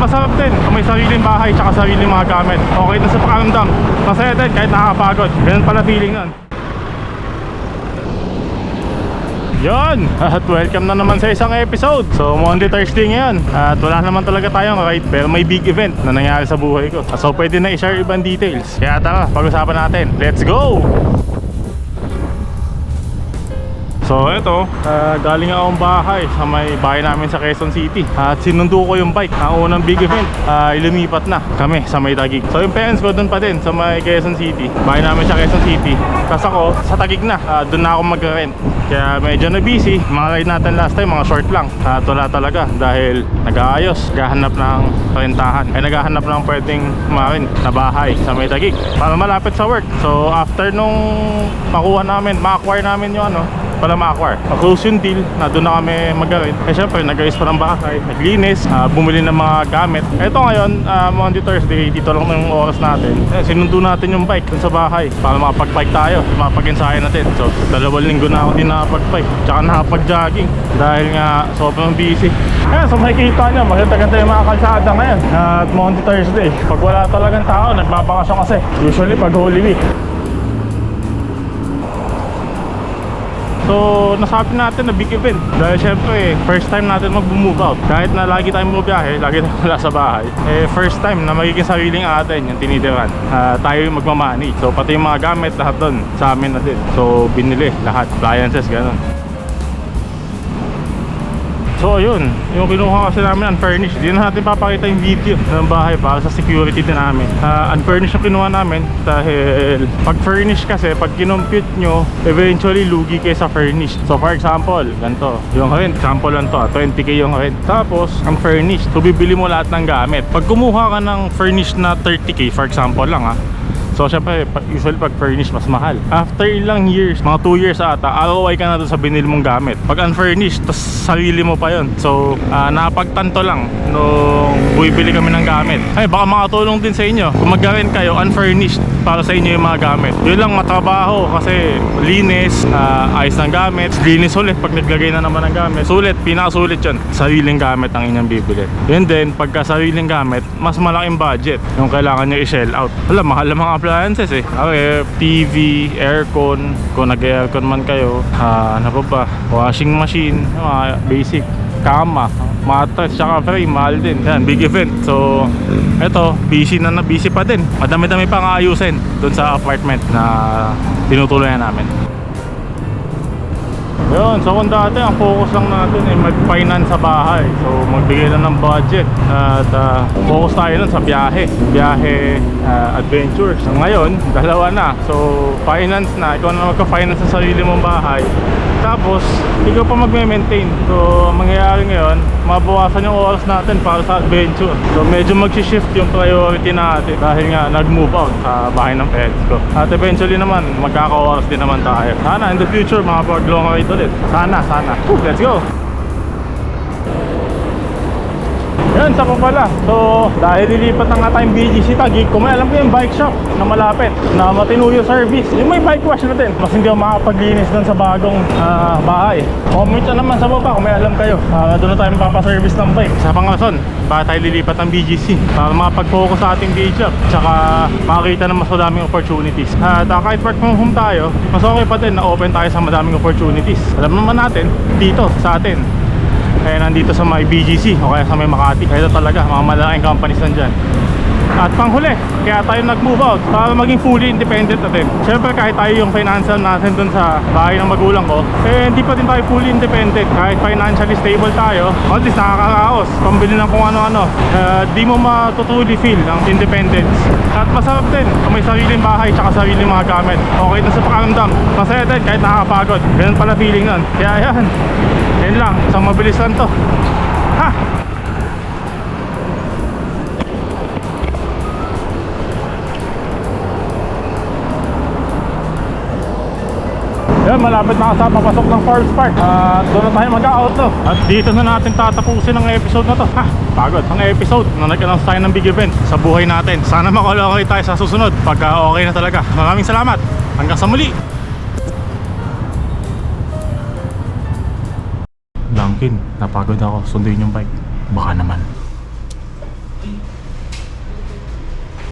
masarap din may sariling bahay tsaka sariling mga gamit. Okay na sa pakiramdam. Masaya din kahit nakakapagod. Ganun pala feeling nun. Yon! At welcome na naman sa isang episode. So, Monday, Thursday ngayon. At wala naman talaga tayong ride pero may big event na nangyari sa buhay ko. So, pwede na i-share ibang details. Kaya tara, pag-usapan natin. Let's go! So ito, ah, galing akong bahay sa may bahay namin sa Quezon City. At sinundo ko yung bike, ang unang big event. Ah, Ilumipat na kami sa may Tagig So yung parents ko doon pa din sa may Quezon City. Bahay namin sa Quezon City. Tapos ako, sa Tagig na, ah, doon na ako mag-rent. Kaya medyo na busy, mga ride natin last time, mga short lang. At wala talaga dahil nag-aayos, gahanap ng rentahan. Ay naghahanap ng pwedeng marin na bahay sa may Tagig Para malapit sa work. So after nung makuha namin, ma-acquire namin yung ano para ma-acquire. Ma-close yung deal na doon na kami mag-rent. Eh syempre, nag-ayos pa ng bahay, naglinis, ah, bumili ng mga gamit. Ito ngayon, ah, Monday, Thursday, dito lang yung oras natin. Eh, sinundo natin yung bike sa bahay para makapag-bike tayo, makapag-ensayo natin. So, dalawang linggo na ako din nakapag-bike, tsaka nakapag-jogging dahil nga sobrang busy. Ayan, so makikita nyo, maganda-ganda yung mga kalsada ngayon. At Monday, Thursday, pag wala talagang tao, nagbabakasyon kasi. Usually pag Holy Week. So, nasabi natin na big event. Dahil syempre, first time natin mag-move out. Kahit na lagi tayong bumiyahe, lagi tayong wala sa bahay. Eh, first time na magiging sariling atin yung tinitiran. Ah, tayo yung magmamanage. So, pati yung mga gamit, lahat doon, sa amin na din. So, binili lahat. Appliances, ganun. So ayun, yung kinuha kasi namin unfurnished. Hindi na natin papakita yung video ng bahay para sa security din namin. Ah, Unfurnished yung kinuha namin dahil pag furnished kasi, pag kinompute nyo Eventually lugi kayo sa furnished So for example, ganito. Yung rent, example lang to ah, 20k yung rent. Tapos, ang furnished, so bibili mo lahat ng gamit. Pag kumuha ka ng furnished na 30k, for example lang ah So syempre, usually pag furnished mas mahal. After ilang years, mga 2 years ata, ROI ka na doon sa binili mong gamit. Pag unfurnished, tas sarili mo pa yon. So, ah, napagtanto lang nung bumibili kami ng gamit. Ay, baka makatulong din sa inyo. Kung mag-rent kayo, unfurnished para sa inyo yung mga gamit. Yun lang matrabaho kasi linis, ah, ayos ng gamit, linis ulit pag naglagay na naman ng gamit. Sulit, pinakasulit yun. Sariling gamit ang inyong bibili. Yun din, pagka sariling gamit, mas malaking budget yung kailangan nyo i-shell out. Wala, mahal ang mga appliances eh. Okay, TV, aircon, kung nag-aircon man kayo, ah, ano pa ba, washing machine, mga basic, kama, mattress, tsaka frame, mahal din. Yan, big event. So, eto, busy na na, busy pa din. Madami-dami pang aayusin doon sa apartment na tinutuloyan namin. Yun, so kung dati ang focus lang natin ay mag-finance sa bahay. So magbigay lang ng budget At ah, focus tayo nun sa biyahe. Biyahe, ah, adventures. So, Ngayon, dalawa na. So finance na, ikaw na magka-finance sa sarili mong bahay Tapos, ikaw pa magme-maintain. So ang mangyayari ngayon, mabawasan yung oras natin para sa adventure. So medyo mag-shift yung priority natin Dahil nga nag-move out sa bahay ng parents ko. At eventually naman, magkaka-oras din naman tayo. Sana in the future, makapag-long ride ulit. Sana, sana. Whew, Let's go! Yan, sa pala. So, dahil lilipat na nga tayong BGC Taguig, kung may alam ko yung bike shop na malapit, na matino yung service, yung may bike wash na din. Mas hindi makapaglinis doon sa bagong ah, bahay. Comment na naman sa baba kung may alam kayo. Uh, doon na tayo mapapaservice ng bike. Sa pangason, baka tayo lilipat ng BGC para makapag-focus sa ating day job. Tsaka makakita ng mas madaming opportunities. At uh, kahit work from home tayo, mas okay pa din na open tayo sa madaming opportunities. Alam naman natin, dito sa atin, kaya nandito sa may BGC o kaya sa may Makati. Kaya talaga mga malaking companies nandyan at panghuli kaya tayo nag-move out para maging fully independent natin syempre kahit tayo yung financial natin dun sa bahay ng magulang ko eh hindi pa din tayo fully independent. Kahit financially stable tayo at least nakakaraos pambili ng kung ano-ano. Uh, di mo matutuli feel ang independence. At masarap din kung may sariling bahay tsaka sariling mga gamit. Okay na sa pakiramdam. Masaya din kahit nakakapagod. Ganun pala feeling nun. Kaya yan. Yan lang, isang mabilis lang to. Ha! Yan, malapit na sa papasok ng Forbes Park At doon na tayo mag-out to At dito na natin tatapusin ang episode na to Ha! Pagod ang episode na nag-announce tayo ng big event sa buhay natin Sana makulokay tayo sa susunod Pagka okay na talaga Maraming salamat Hanggang sa muli Duncan, napagod ako. Sunduin yung bike. Baka naman.